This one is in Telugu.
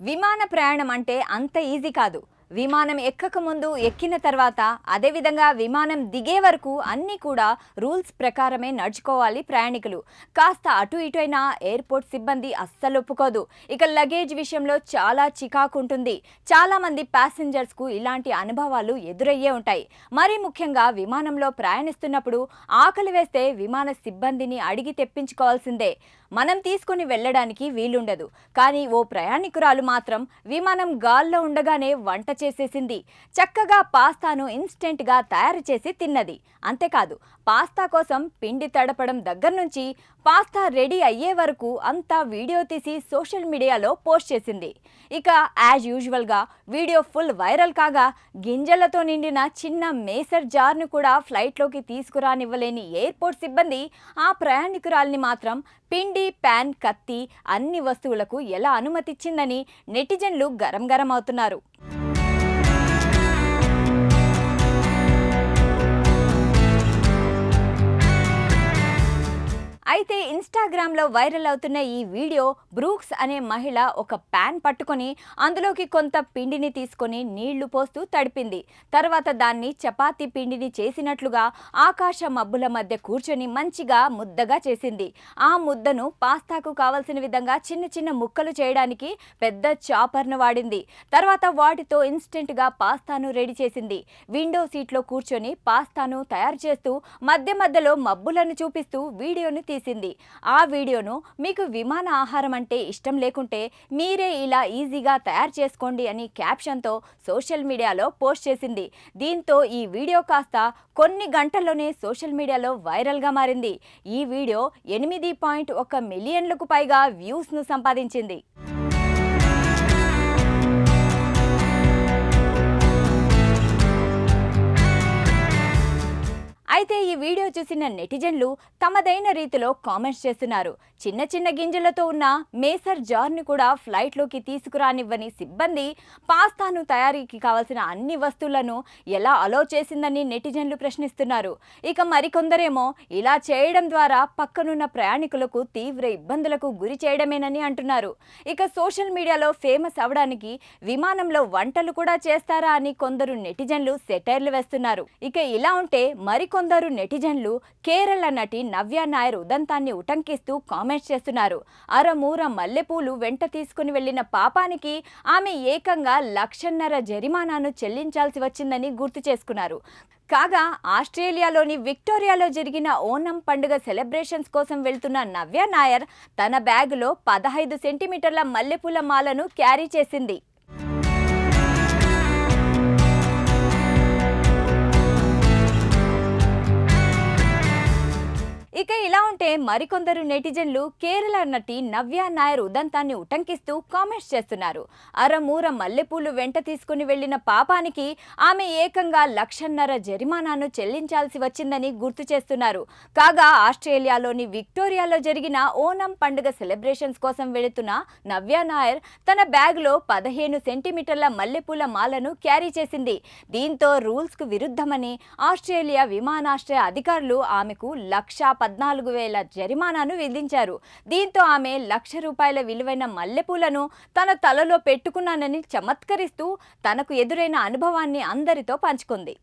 విమాన ప్రయాణం అంటే అంత ఈజీ కాదు. విమానం ఎక్కక ముందు ఎక్కిన తర్వాత అదేవిధంగా విమానం దిగే వరకు అన్నీ కూడా రూల్స్ ప్రకారమే నడుచుకోవాలి ప్రయాణికులు. కాస్త అటు ఇటు అయినా ఎయిర్పోర్ట్ సిబ్బంది అస్సలు ఒప్పుకోదు. ఇక లగేజ్ విషయంలో చాలా చికాకు ఉంటుంది. చాలామంది ప్యాసింజర్స్కు ఇలాంటి అనుభవాలు ఎదురయ్యే ఉంటాయి. మరీ ముఖ్యంగా విమానంలో ప్రయాణిస్తున్నప్పుడు ఆకలి వేస్తే విమాన సిబ్బందిని అడిగి తెప్పించుకోవాల్సిందే. మనం తీసుకుని వెళ్ళడానికి వీలుండదు. కానీ ఓ ప్రయాణికురాలు మాత్రం విమానం గాల్లో ఉండగానే వంట చేసేసింది. చక్కగా పాస్తాను ఇన్స్టెంట్గా తయారు చేసి తిన్నది. అంతేకాదు పాస్తా కోసం పిండి తడపడం దగ్గర నుంచి పాస్తా రెడీ అయ్యే వరకు అంతా వీడియో తీసి సోషల్ మీడియాలో పోస్ట్ చేసింది. ఇక యాజ్ యూజువల్గా వీడియో ఫుల్ వైరల్ కాగా గింజలతో నిండిన చిన్న మేసర్ జార్ను కూడా ఫ్లైట్లోకి తీసుకురానివ్వలేని ఎయిర్పోర్ట్ సిబ్బంది ఆ ప్రయాణికురాల్ని మాత్రం పిండి ప్యాన్ కత్తి అన్ని వస్తువులకు ఎలా అనుమతిచ్చిందని నెటిజన్లు గరం గరం అవుతున్నారు. ఇన్స్టాగ్రామ్లో వైరల్ అవుతున్న ఈ వీడియో బ్రూక్స్ అనే మహిళ ఒక ప్యాన్ పట్టుకొని అందులోకి కొంత పిండిని తీసుకొని నీళ్ళు పోస్తూ తడిపింది. తర్వాత దాన్ని చపాతీ పిండిని చేసినట్లుగా ఆకాశ మబ్బుల మధ్య కూర్చొని మంచిగా ముద్దగా చేసింది. ఆ ముద్దను పాస్తాకు కావలసిన విధంగా చిన్న చిన్న ముక్కలు చేయడానికి పెద్ద చాపర్ను వాడింది. తర్వాత వాటితో ఇన్స్టెంట్గా పాస్తాను రెడీ చేసింది. విండో సీట్లో కూర్చొని పాస్తాను తయారు చేస్తూ మధ్య మధ్యలో మబ్బులను చూపిస్తూ వీడియోను తీసింది. ఆ ఆ వీడియోను మీకు విమాన ఆహారం అంటే ఇష్టం లేకుంటే మీరే ఇలా ఈజీగా తయారు చేసుకోండి అని క్యాప్షన్తో సోషల్ మీడియాలో పోస్ట్ చేసింది. దీంతో ఈ వీడియో కాస్త కొన్ని గంటల్లోనే సోషల్ మీడియాలో వైరల్గా మారింది. ఈ వీడియో ఎనిమిది పాయింట్ ఒక మిలియన్లకు పైగా వ్యూస్ను సంపాదించింది. చూసిన నెటిజన్లు తమదైన రీతిలో కామెంట్స్ చేస్తున్నారు. చిన్న చిన్న గింజలతో ఉన్న మేసర్ జార్ని కూడా ఫ్లైట్లోకి తీసుకురానివ్వని సిబ్బంది పాస్తాను తయారీకి కావాల్సిన అన్ని వస్తువులను ఎలా అలో చేసిందని నెటిజన్లు ప్రశ్నిస్తున్నారు. ఇక మరికొందరేమో ఇలా చేయడం ద్వారా పక్కనున్న ప్రయాణికులకు తీవ్ర ఇబ్బందులకు గురి చేయడమేనని అంటున్నారు. ఇక సోషల్ మీడియాలో ఫేమస్ అవడానికి విమానంలో వంటలు కూడా చేస్తారా అని కొందరు నెటిజన్లు సెటైర్లు వేస్తున్నారు. ఇక ఇలా ఉంటే మరికొందరు నెటిజన్లు కేరళ నటి నవ్య నాయర్ ఉదంతాన్ని ఉటంకిస్తూ కామెంట్స్ చేస్తున్నారు. అరమూర మల్లెపూలు వెంట తీసుకుని వెళ్ళిన పాపానికి ఆమె ఏకంగా లక్షన్నర జరిమానాను చెల్లించాల్సి వచ్చిందని గుర్తు చేసుకున్నారు. కాగా ఆస్ట్రేలియాలోని విక్టోరియాలో జరిగిన ఓనం పండుగ సెలబ్రేషన్స్ కోసం వెళ్తున్న నవ్య నాయర్ తన బ్యాగులో పదహైదు సెంటీమీటర్ల మల్లెపూల మాలను క్యారీ చేసింది. ఇక ఇలా ఉంటే మరికొందరు నెటిజన్లు కేరళ నటి నవ్య నాయర్ ఉదంతాన్ని ఉటంకిస్తూ కామెంట్స్ చేస్తున్నారు. అరమూర మల్లెపూలు వెంట తీసుకుని వెళ్ళిన పాపానికి ఆమె ఏకంగా లక్షన్నర జరిమానాను చెల్లించాల్సి వచ్చిందని గుర్తు చేస్తున్నారు. కాగా ఆస్ట్రేలియాలోని విక్టోరియాలో జరిగిన ఓనం పండుగ సెలబ్రేషన్స్ కోసం వెళుతున్న నవ్య నాయర్ తన బ్యాగ్లో పదిహేను సెంటీమీటర్ల మల్లెపూల మాలను క్యారీ చేసింది. దీంతో రూల్స్కు విరుద్ధమని ఆస్ట్రేలియా విమానాశ్రయ అధికారులు ఆమెకు లక్ష పద్నాలుగు వేల జరిమానాను విధించారు. దీంతో ఆమె లక్ష రూపాయల విలువైన మల్లెపూలను తన తలలో పెట్టుకున్నానని చమత్కరిస్తూ తనకు ఎదురైన అనుభవాన్ని అందరితో పంచుకుంది.